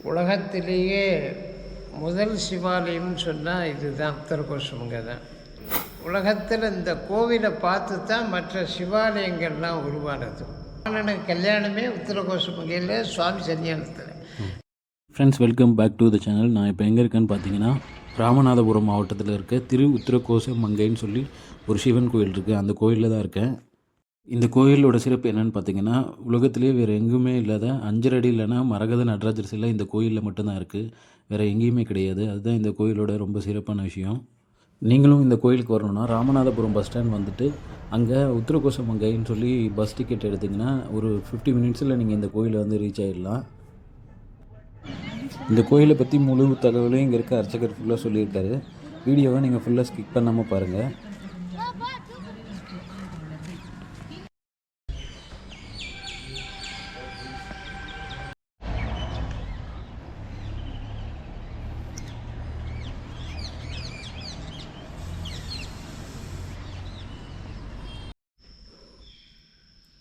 உலகத்திலேயே முதல் சிவாலயம்னு சொன்னால் இதுதான் உத்தரகோஷமங்க தான் உலகத்தில் இந்த கோவிலை பார்த்து தான் மற்ற சிவாலயங்கள்லாம் உருவானது. எனக்கு கல்யாணமே உத்தரகோஷமங்கையில் சுவாமி சன்னியானத்தில். Friends welcome back to the channel நான் இப்போ எங்கே இருக்கேன்னு பார்த்தீங்கன்னா ராமநாதபுரம் மாவட்டத்தில் இருக்க திரு உத்திரகோச மங்கைன்னு சொல்லி ஒரு சிவன் கோயில் இருக்குது அந்த கோயிலில் தான் இருக்கேன். இந்த கோயிலோட சிறப்பு என்னன்னு பார்த்தீங்கன்னா உலகத்திலே வேறு எங்குமே இல்லாத அஞ்சரை அடி இல்லைன்னா மரகத நடராஜர் சிலை இந்த கோயிலில் மட்டும்தான் இருக்குது வேறு எங்கேயுமே கிடையாது. அதுதான் இந்த கோயிலோட ரொம்ப சிறப்பான விஷயம். நீங்களும் இந்த கோயிலுக்கு வரணும்னா ராமநாதபுரம் பஸ் ஸ்டாண்ட் வந்துட்டு அங்கே உத்தரகோசமங்கைன்னு சொல்லி பஸ் டிக்கெட் எடுத்திங்கன்னா ஒரு ஃபிஃப்டி மினிட்ஸில் நீங்கள் இந்த கோயிலை வந்து ரீச் ஆகிடலாம் இந்த கோயிலை பற்றி முழு தகவலையும் இங்கே இருக்க அர்ச்சகர் ஃபுல்லாக சொல்லியிருக்காரு. வீடியோவை நீங்கள் ஃபுல்லாக ஸ்கிப் பண்ணாமல் பாருங்கள்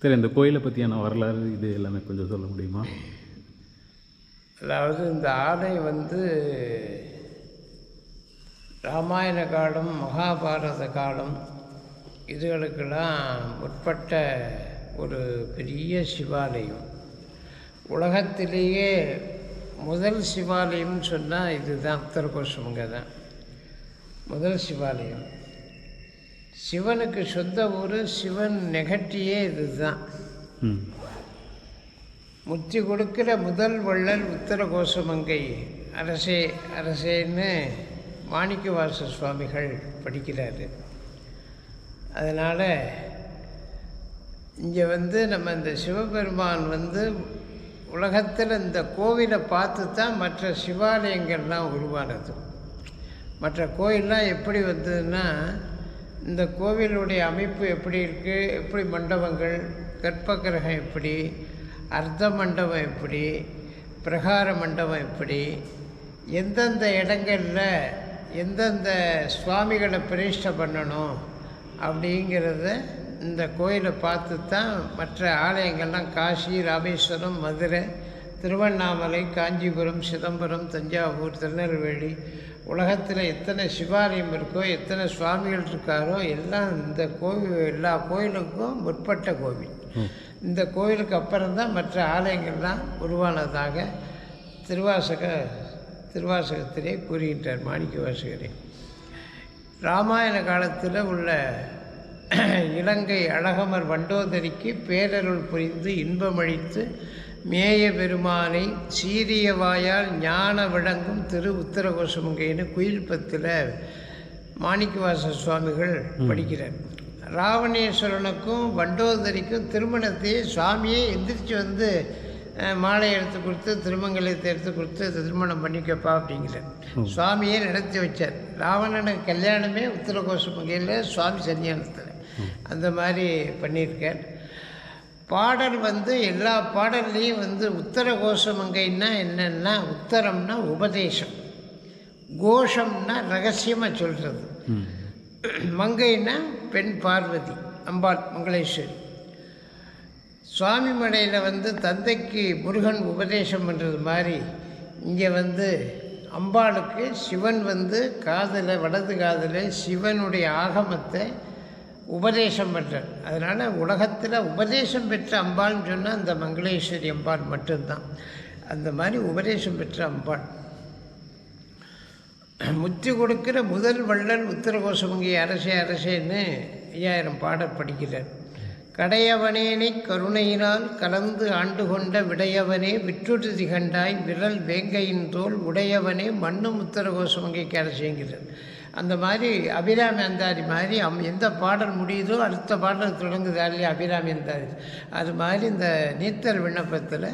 சரி இந்த கோயிலை பற்றியான வரலாறு இது எல்லாமே கொஞ்சம் சொல்ல முடியுமா? அதாவது இந்த ஆடை வந்து ராமாயண காலம் மகாபாரத காலம் இதுகளுக்கெல்லாம் உட்பட்ட ஒரு பெரிய சிவாலயம். உலகத்திலேயே முதல் சிவாலயம்னு சொன்னால் இதுதான் உத்தரகோஷமங்க தான் முதல் சிவாலயம். சிவனுக்கு சொந்த ஊர் சிவன் நெகட்டியே இதுதான். முத்தி கொடுக்கிற முதல் வள்ளல் உத்தர கோசமங்கை அரசே அரசேன்னு மாணிக்கவாச சுவாமிகள் படிக்கிறாரு. அதனால் இங்கே வந்து நம்ம இந்த சிவபெருமான் வந்து உலகத்தில் இந்த கோவிலை பார்த்து தான் மற்ற சிவாலயங்கள்லாம் உருவானது. மற்ற கோயிலெலாம் எப்படி வந்ததுன்னா இந்த கோவிலுடைய அமைப்பு எப்படி இருக்குது எப்படி மண்டபங்கள்? கற்பகிரகம் எப்படி? அர்த்த மண்டபம் எப்படி? பிரகார மண்டபம் எப்படி? எந்தெந்த இடங்களில் எந்தெந்த சுவாமிகளை பிரதிஷ்டை பண்ணணும் அப்படிங்கிறத இந்த கோயிலை பார்த்து தான் மற்ற ஆலயங்கள்லாம் காசி ராமேஸ்வரம் மதுரை திருவண்ணாமலை காஞ்சிபுரம் சிதம்பரம் தஞ்சாவூர் திருநெல்வேலி உலகத்தில் எத்தனை சிவாலயம் இருக்கோ எத்தனை சுவாமிகள் இருக்காரோ எல்லாம் இந்த கோவில் எல்லா கோயிலுக்கும் முற்பட்ட கோவில். இந்த கோயிலுக்கு அப்புறம்தான் மற்ற ஆலயங்கள்லாம் உருவானதாக திருவாசக திருவாசகத்திலே கூறுகின்றார் மாணிக்க வாசகரே. ராமாயண காலத்தில் உள்ள இலங்கை அழகமர் வண்டோதரிக்கு பேரருள் புரிந்து இன்பமளித்து மேய பெருமானை சீரிய வாயால் ஞான விளங்கும் திரு உத்தரகோசமங்கைன்னு குயில்பத்தில் மாணிக்கவாச சுவாமிகள் படிக்கிறார். ராவணேஸ்வரனுக்கும் வண்டோதரிக்கும் திருமணத்தை சுவாமியே எந்திரிச்சு வந்து மாலை எடுத்து கொடுத்து திருமங்கலத்தை எடுத்து கொடுத்து திருமணம் பண்ணிக்கப்பா அப்படிங்கிறார். சுவாமியே நடத்தி வச்சார். ராவணனுக்கு கல்யாணமே உத்தரகோசமங்கையில் சுவாமி சன்னியானத்தில். அந்த மாதிரி பண்ணியிருக்கார். பாடல் வந்து எல்லா பாடல்லையும் வந்து உத்தர கோஷமங்கைன்னா என்னென்னா உத்தரம்னா உபதேசம். கோஷம்னா ரகசியமாக சொல்கிறது மங்கைன்னா பெண் பார்வதி அம்பாள் மங்களேஸ்வரி. சுவாமிமலையில் வந்து தந்தைக்கு முருகன் உபதேசம் பண்ணுறது மாதிரி இங்கே வந்து அம்பாளுக்கு சிவன் வந்து காதில் வலது காதில் சிவனுடைய ஆகமத்தை உபதேசம் பண்ணுறார் அதனால் உலகத்தில் உபதேசம் பெற்ற அம்பாள்னு சொன்னால் அந்த மங்களேஸ்வரி அம்பாள் மட்டும்தான். அந்த மாதிரி உபதேசம் பெற்ற அம்பாள். முத்தி கொடுக்கிற முதல் வள்ளல் உத்தரகோசமங்கி அரசே அரசேன்னு ஐயாயிரம் பாடல் படிக்கிறார். கடையவனேனை கருணையினால் கலந்து ஆண்டு கொண்ட விடையவனே விற்றுடு திகண்டாய் விரல் வேங்கையின் தோல் உடையவனே மண்ணும் அங்கே அரசேங்கிறார் அந்த மாதிரி அபிராமி அந்தாதி மாதிரி அம் எந்த பாடல் முடியுதோ அடுத்த பாடல் தொடங்குதா இல்லையா அபிராமி அந்தாதி அது மாதிரி இந்த நீத்தல் விண்ணப்பத்தில்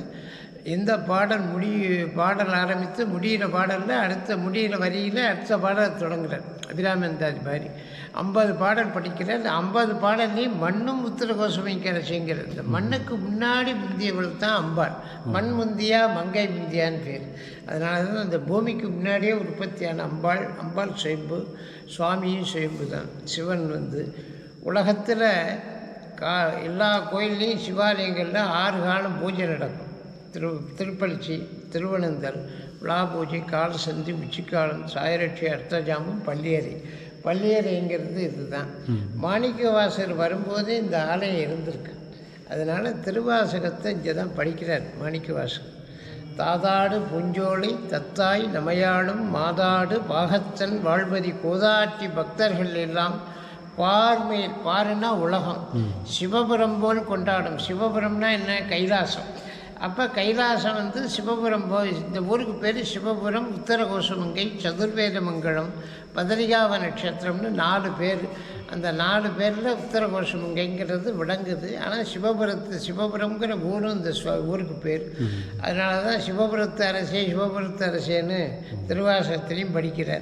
எந்த பாடல் முடிய பாடல் ஆரம்பித்து முடிகிற பாடலில் அடுத்த முடிகிற வரியில் அடுத்த பாடல் தொடங்குறார். அபிராமி அந்தாதி மாதிரி. ஐம்பது பாடல் படிக்கிற அந்த ஐம்பது பாடல்லையும் மண்ணும் உத்தர கோசமைக்கிற இந்த மண்ணுக்கு முன்னாடி முந்தியவளுக்கு தான் அம்பாள். மண் முந்தியா மங்கை முந்தியான்னு பேர். அதனால தான் அந்த பூமிக்கு முன்னாடியே உற்பத்தியான அம்பாள் அம்பாள் சுயம்பு சுவாமியும் சுயம்பு தான். சிவன் வந்து உலகத்தில் கா எல்லா கோயில்லையும் சிவாலயங்களில் ஆறு காலம் பூஜை நடக்கும். திரு திருப்பளிச்சி திருவனந்தல் விழா பூஜை கால சந்தி உச்சிக்காலம் சாயரட்சி அர்த்தஜாமம் பள்ளியறை. பள்ளியறைங்கிறது இதுதான். மாணிக்கவாசர் வரும்போதே இந்த ஆலயம் இருந்திருக்கு. அதனால் திருவாசகத்தை இங்கே தான் படிக்கிறார் மாணிக்கவாசகர் தாதாடு பூஞ்சோலை தத்தாய் நமையாடும் மாதாடு பாகத்தன் வாழ்வதி கோதாட்டி பக்தர்கள் எல்லாம் பார்மேல் பாருன்னா உலகம். சிவபுரம் போல் கொண்டாடும். சிவபுரம்னா என்ன? கைலாசம். அப்போ கைலாசம் வந்து சிவபுரம் போய் இந்த ஊருக்கு பேர் சிவபுரம் உத்தரகோசமங்கை சதுர்வேத மங்கலம் பதரிகாவ நட்சத்திரம்னு நாலு பேர். அந்த நாலு பேரில் உத்தரகோசமங்கைங்கிறது விளங்குது. ஆனால் சிவபுரத்து சிவபுரம்ங்கிற ஊரும் இந்த ஸ்வ- ஊருக்கு பேர். அதனால தான் சிவபுரத்து அரசே சிவபுரத்து அரசேன்னு திருவாசகத்திலையும் படிக்கிறார்.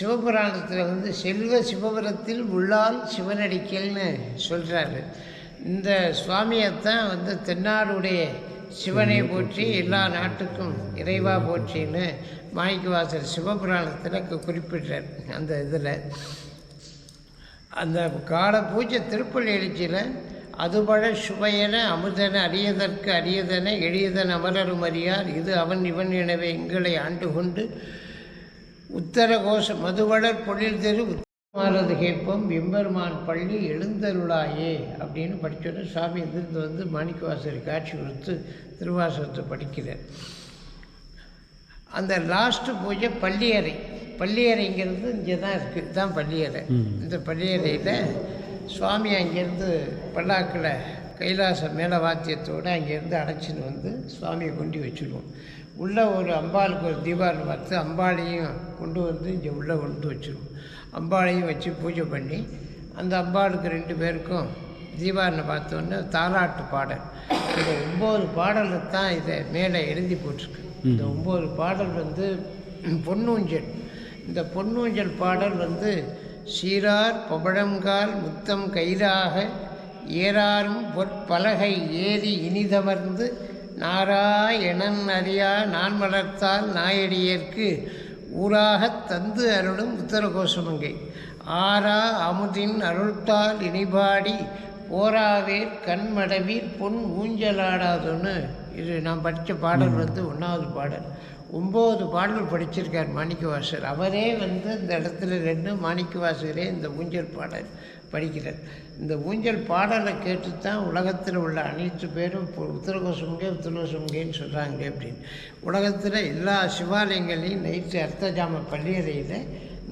சிவபுராணத்தில் வந்து செல்வ சிவபுரத்தில் உள்ளால் சிவனடிக்கல்னு சொல்கிறாரு இந்த சுவாமியைத்தான் வந்து தென்னாடுடைய சிவனை போற்றி எல்லா நாட்டுக்கும் இறைவா போற்றின்னு மாணிக்கவாசர் சிவபுராணத்தில் குறிப்பிட்டார் அந்த இதில். அந்த கால பூஜை திருப்பள்ளி எழுச்சியில் அதுபட சுவையென அமுதன அரியதற்கு அரியதன எளியதன் அமரரும் அறியார். இது அவன் இவன் எனவே எங்களை ஆண்டு கொண்டு உத்தர கோஷம் மதுவளர் பொழில் தெரு மாறது கேட்போம். எம்பெருமான் பள்ளி எழுந்தருளாயே அப்படின்னு படிச்சோன்னே சுவாமி எதிர்த்து வந்து மாணிக்கவாசர் காட்சி கொடுத்து திருவாசகத்தை படிக்கிறார். அந்த லாஸ்ட்டு பூஜை பள்ளியறை. பள்ளியறைங்கிறது இங்கே தான் இருக்குது இதுதான் பள்ளியறை. இந்த பள்ளியறையில் சுவாமி அங்கேருந்து பல்லாக்கில் கைலாச மேல வாத்தியத்தோடு அங்கேருந்து அடைச்சின்னு வந்து சுவாமியை கொண்டு வச்சுடுவோம் உள்ளே ஒரு அம்பாளுக்கு ஒரு தீபாவளி பார்த்து அம்பாளையும் கொண்டு வந்து இங்கே உள்ளே கொண்டு வச்சுருவோம். அம்பாளையும் வச்சு பூஜை பண்ணி அந்த அம்பாளுக்கு ரெண்டு பேருக்கும் தீபாவளி பார்த்தோன்னே தாலாட்டு பாடல். இந்த ஒம்பது பாடலில் தான் இதை மேலே எழுதி போட்டிருக்கு. இந்த ஒம்பது பாடல் வந்து பொன்னூஞ்சல். இந்த பொன்னூஞ்சல் பாடல் வந்து சீரார் பவழங்கால் முத்தம் கயிறாக ஏறாரும் பொற்பலகை ஏறி இனிதமர்ந்து நாரா எனன் அறியா நான் வளர்த்தால் நாயடியர்க்கு ஊராகத் தந்து அருளும் உத்தரகோசமங்கை ஆரா அமுதின் அருள்தால் இனிபாடி போராவேர் கண்மடவீர் பொன் ஊஞ்சலாடாதுன்னு இது நான் படித்த பாடல் வந்து ஒன்றாவது பாடல். ஒம்பது பாடல் படிச்சிருக்கார் மாணிக்கவாசர். அவரே வந்து இந்த இடத்துல ரெண்டு மாணிக்கவாசகரே இந்த ஊஞ்சல் பாடல். படிக்கிறார் இந்த ஊஞ்சல் பாடலை கேட்டு தான் உலகத்தில் உள்ள அனைத்து பேரும் இப்போ உத்தரகோசமுங்கே உத்தரகோசமுங்கேன்னு சொல்கிறாங்க அப்படின்னு. உலகத்தில் எல்லா சிவாலயங்களையும் நைட்டு அர்த்தஜாம பள்ளியறையில்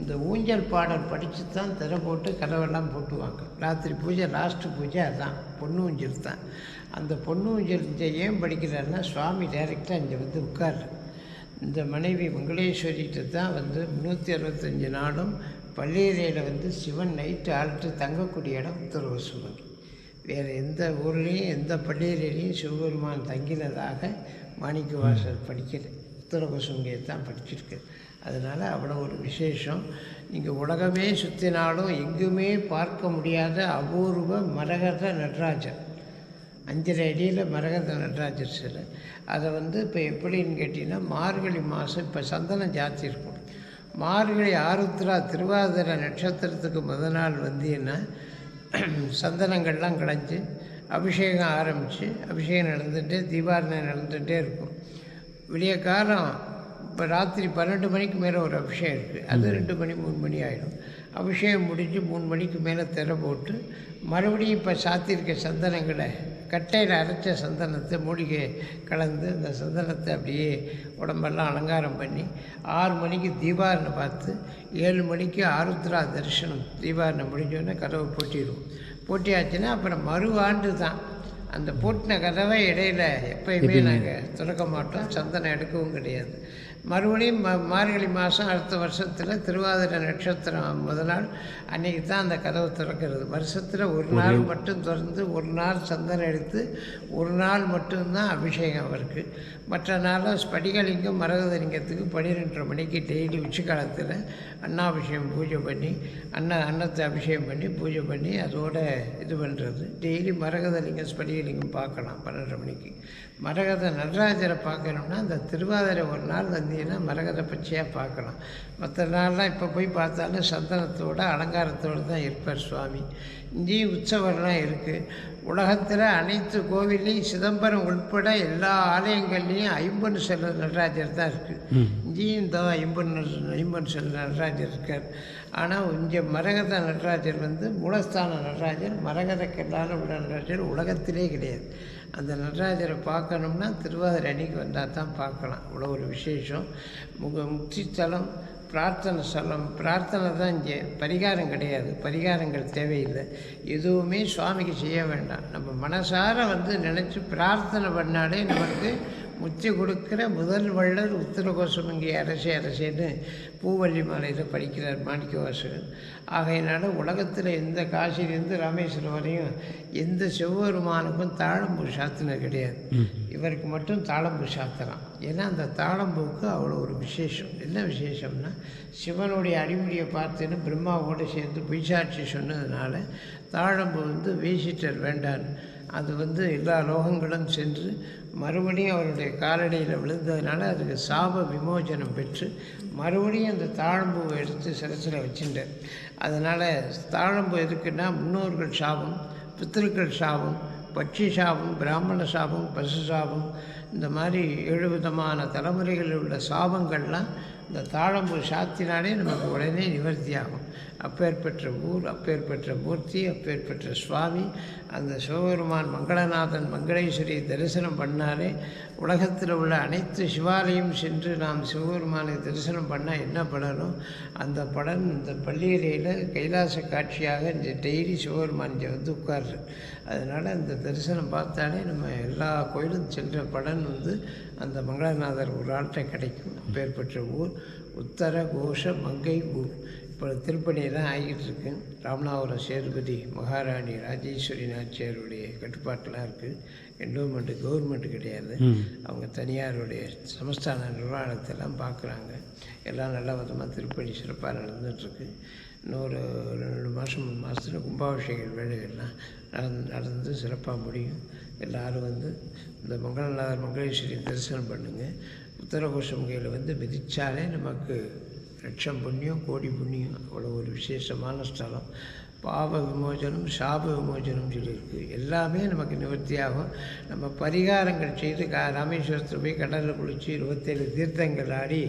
இந்த ஊஞ்சல் பாடல் படித்து தான் திரை போட்டு கதவெல்லாம் போட்டுவாங்க. ராத்திரி பூஜை லாஸ்ட்டு பூஜை அதுதான் பொண்ணு ஊஞ்சல் தான். அந்த பொண்ணு ஊஞ்சல் இங்கே ஏன் படிக்கிறாருன்னா சுவாமி டைரெக்டாக இங்கே வந்து உட்காரு இந்த மனைவி மங்களேஸ்வரிகிட்ட தான் வந்து முந்நூற்றி அறுபத்தஞ்சு நாளும் பள்ளியறையில் வந்து சிவன் நைட்டு ஆள்கிட்ட தங்கக்கூடிய இடம் உத்தரவசுமங்கி வேறு எந்த ஊர்லேயும் எந்த பள்ளியறையிலையும் சிவபெருமான் தங்கினதாக மாணிக்க மாணிக்கவாசர் படிக்கல. உத்தரகோசங்கியை தான் படிச்சிருக்கு. அதனால் அவ்வளோ ஒரு விசேஷம். நீங்கள் உலகமே சுற்றினாலும் எங்குமே பார்க்க முடியாத அபூர்வ மரகத நடராஜர். அஞ்சரை அடியில் மரகத நடராஜர் சிலை. அதை வந்து இப்போ எப்படின்னு கேட்டிங்கன்னா மார்கழி மாதம் இப்போ சந்தனம் ஜாத்தி இருக்கும். மார்கழி ஆருத்ரா திருவாதிரை நட்சத்திரத்துக்கு முத நாள் வந்தீங்கன்னா சந்தனங்கள்லாம் களைஞ்சு அபிஷேகம் ஆரம்பித்து அபிஷேகம் நடந்துகிட்டே தீபாரணை நடந்துகிட்டே இருக்கும். விடிய காலம் இப்போ ராத்திரி பன்னெண்டு மணிக்கு மேலே ஒரு அபிஷேகம் இருக்குது அது ரெண்டு மணி மூணு மணி ஆகிடும் அபிஷேகம் முடிஞ்சு மூணு மணிக்கு மேலே திரை போட்டு மறுபடியும் இப்போ சாத்தியிருக்க சந்தனங்களை கட்டையில் அரைச்ச சந்தனத்தை மூலிகை கலந்து அந்த சந்தனத்தை அப்படியே உடம்பெல்லாம் அலங்காரம் பண்ணி ஆறு மணிக்கு தீபாரணை பார்த்து ஏழு மணிக்கு ஆருத்ரா தரிசனம் தீபாரணை முடிஞ்சோடனே கதவை பூட்டிடுவோம். பூட்டியாச்சுன்னா அப்புறம் மறு ஆண்டு தான். அந்த பூட்டின கதவை இடையில எப்பயுமே நாங்கள் திறக்க மாட்டோம். சந்தனம் எடுக்கவும் கிடையாது. மறுபடியும் ம மார்கழி மாதம் அடுத்த வருஷத்தில் திருவாதிரை நட்சத்திரம் முத நாள் அன்றைக்கி தான் அந்த கதவு திறக்கிறது. வருஷத்தில் ஒரு நாள் மட்டும் திறந்து ஒரு நாள் சந்தனம் எடுத்து ஒரு நாள் மட்டும்தான் அபிஷேகம் அவருக்கு. மற்ற நாளில் ஸ்படிகலிங்கம் மரகதலிங்கத்துக்கு பன்னிரெண்டரை மணிக்கு டெய்லி உச்சி காலத்தில் அன்னாபிஷேகம் பூஜை பண்ணி அன்ன அன்னத்தை அபிஷேகம் பண்ணி பூஜை பண்ணி அதோட இது பண்ணுறது டெய்லி மரகதலிங்கம் ஸ்படிகலிங்கம் பார்க்கலாம் பன்னெண்டரை மணிக்கு. மரகத நடராஜரை பார்க்கணும்னா அந்த திருவாதிரை ஒரு நாள் வந்தீங்கன்னா மரகத பச்சையாக பார்க்கலாம் மற்ற நாள்லாம் இப்போ போய் பார்த்தாலும் சந்தனத்தோட அலங்காரத்தோடு தான் இருப்பார் சுவாமி. இங்கேயும் உற்சவம்லாம் இருக்குது உலகத்தில் அனைத்து கோவில்லையும் சிதம்பரம் உட்பட எல்லா ஆலயங்கள்லேயும் ஐம்பொன் செல்ல நடராஜர் தான் இருக்குது இங்கேயும் இந்த ஐம்பொன் ஐம்பொன் செல்ல நடராஜர் இருக்கார். ஆனால் இங்கே மரகத நடராஜர் வந்து மூலஸ்தான நடராஜர் மரகத கல்லால் உள்ள நடராஜர் உலகத்திலே கிடையாது. அந்த நடராஜரை பார்க்கணும்னா திருவாதிரை அன்னைக்கு வந்தால் தான் பார்க்கலாம். இவ்வளோ ஒரு விசேஷம். முக முக்திஸ்தலம் பிரார்த்தனை ஸ்தலம். பிரார்த்தனை தான் இங்கே. பரிகாரம் கிடையாது. பரிகாரங்கள் தேவையில்லை. எதுவுமே சுவாமிக்கு செய்ய வேண்டாம். நம்ம மனசார வந்து நினச்சி பிரார்த்தனை பண்ணாலே நமக்கு முத்தி கொடுக்கிற முதல் வள்ளல் உத்தரகோசம் இங்கே அரசே அரசேன்னு பூவள்ளி மாலையில் படிக்கிறார் மாணிக்க வாசகன் ஆகையினால உலகத்தில் எந்த காசிலேருந்து ராமேஸ்வரம் வரையும் எந்த செவ்வருமானுக்கும் தாழம்பூ சாத்தினது கிடையாது. இவருக்கு மட்டும் தாளம்பூ சாத்தலாம். ஏன்னா அந்த தாளம்பூக்கு அவ்வளோ ஒரு விசேஷம். என்ன விசேஷம்னா சிவனுடைய அடிமுடியை பார்த்துன்னு பிரம்மாவோடு சேர்ந்து பொய்சாட்சி சொன்னதுனால தாழம்பூ வந்து வேசிட்டர் வேண்டான்னு அது வந்து எல்லா லோகங்களும் சென்று மறுபடியும் அவருடைய காலடியில் விழுந்ததுனால அதுக்கு சாப விமோசனம் பெற்று மறுபடியும் அந்த தாழம்பூவை எடுத்து சிரசில் வச்சுட்டார். அதனால் தாழம்பூ எதுக்குன்னா முன்னோர்கள் சாபம் பித்திருக்கள் சாபம் பட்சி சாபம் பிராமண சாபம் பசு சாபம் இந்த மாதிரி ஏழு விதமான தலைமுறைகளில் உள்ள சாபங்கள்லாம் இந்த தாழம்பூ சாத்தினாலே நமக்கு உடனே நிவர்த்தியாகும். அப்பேர் பெற்ற ஊர் அப்பேர் பெற்ற மூர்த்தி அப்பேர் பெற்ற சுவாமி அந்த சிவபெருமான் மங்களநாதன் மங்களேஸ்வரி தரிசனம் பண்ணாலே உலகத்தில் உள்ள அனைத்து சிவாலயம் சென்று நாம் சிவபெருமானை தரிசனம் பண்ணால் என்ன பலனும் அந்த பலன் இந்த பள்ளியிலையில் கைலாச காட்சியாக இந்த டெய்லி சிவபெருமான் இங்கே வந்து உட்காரு அதனால் அந்த தரிசனம் பார்த்தாலே நம்ம எல்லா கோயிலும் சென்ற பலன் வந்து அந்த மங்களநாதர் ஒரு ஆட்டை கிடைக்கும். அப்பேற்பட்ட ஊர் உத்தர கோஷ மங்கை ஊர் இப்போ திருப்பணியெல்லாம் ஆகிட்டு இருக்கு ராமநாதபுரம் சேதுபதி மகாராணி ராஜேஸ்வரி நாச்சியாருடைய கட்டுப்பாட்டெலாம் இருக்குது என்டோமெண்ட்டு கவர்மெண்ட் கிடையாது. அவங்க தனியாருடைய சமஸ்தான நிர்வாகத்தெல்லாம் பார்க்குறாங்க. எல்லாம் நல்ல விதமாக திருப்பணி சிறப்பாக நடந்துகிட்ருக்கு. இன்னொரு ரெண்டு மாதம் மூணு மாதத்தில் கும்பாபிஷேக வேலைகள்லாம் நடந்து நடந்து சிறப்பாக முடியும். எல்லோரும் வந்து இந்த மங்களநாதர் மங்களேஸ்வரி தரிசனம் பண்ணுங்கள் உத்தரகோஷமுகையில் வந்து மிதித்தாலே நமக்கு லட்சம் புண்ணியம் கோடி புண்ணியம். அவ்வளோ ஒரு விசேஷமான ஸ்தலம். பாவ விமோசனம் சாப விமோசனம் சொல்லியிருக்கு. எல்லாமே நமக்கு நிவர்த்தியாகும். நம்ம பரிகாரங்கள் செய்து கா ராமேஸ்வரத்தில் போய் கடலில் குளித்து இருபத்தேழு தீர்த்தங்கள் ஆடி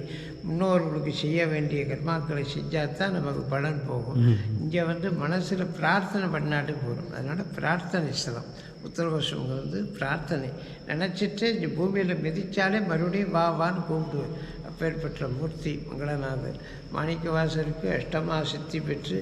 முன்னோர்களுக்கு செய்ய வேண்டிய கர்மாக்களை செஞ்சால் தான் நமக்கு பலன் போகும். இங்கே வந்து மனசில் பிரார்த்தனை பண்ணாட்டு போகிறோம் அதனால் பிரார்த்தனை ஸ்தலம். உத்தரகோஷம் வந்து பிரார்த்தனை. நினச்சிட்டு இந்த பூமியில் மிதித்தாலே மறுபடியும் வா வான்னு கூப்பிடுவேன் அப்பேற்பட்ட மூர்த்தி மங்களநாதர் மாணிக்கவாசருக்கு அஷ்டமா சித்தி பெற்று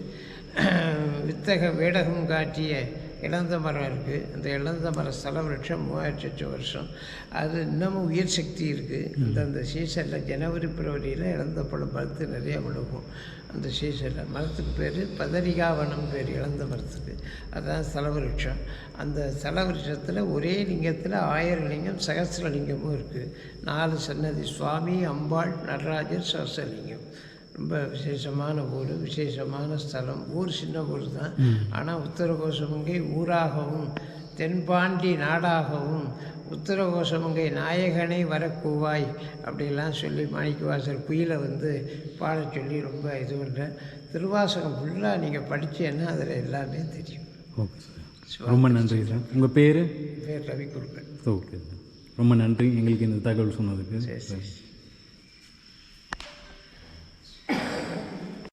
வித்தக வேடகம் காட்டிய இளந்த மரம் இருக்குது அந்த இளந்த மர ஸ்தல விருட்சம் மூவாயிரத்தி லட்ச வருஷம். அது இன்னமும் உயிர் சக்தி இருக்குது அந்தந்த சீசனில் ஜனவரி பிப்ரவரியில் இளந்த பழம் பழுத்து நிறையா விழுகும். அந்த சீசனில் மரத்துக்கு பேர் பதரிகாவனம் பேர் இளந்த மரத்துக்கு. அதுதான் ஸ்தல விருட்சம். அந்த ஸ்தல விருட்சத்தில் ஒரே லிங்கத்தில் ஆயிரம் லிங்கம் சகசிர லிங்கமும் இருக்குது நாலு சன்னதி சுவாமி அம்பாள் நடராஜர் சகசிரலிங்கம் ரொம்ப விசேஷமான ஊர் விசேஷமான ஸ்தலம். ஊர் சின்ன ஊர் தான். ஆனால் உத்தரகோசமங்கை ஊராகவும் தென்பாண்டி நாடாகவும் உத்தரகோசமங்கை நாயகனை வரக்கூவாய் அப்படிலாம் சொல்லி மாணிக்கவாசர் குயிலை வந்து பாடச் சொல்லி ரொம்ப இது பண்ணுறேன் திருவாசகம் ஃபுல்லாக நீங்கள் படித்தேன்னா அதில் எல்லாமே தெரியும். Okay sir. ரொம்ப நன்றி சார். உங்கள் பேர்? பேர் ரவி குருக்கள் ஓகே சார். ரொம்ப நன்றி. எங்களுக்கு இந்த தகவல் சொன்னதுக்கு. சரி சரி.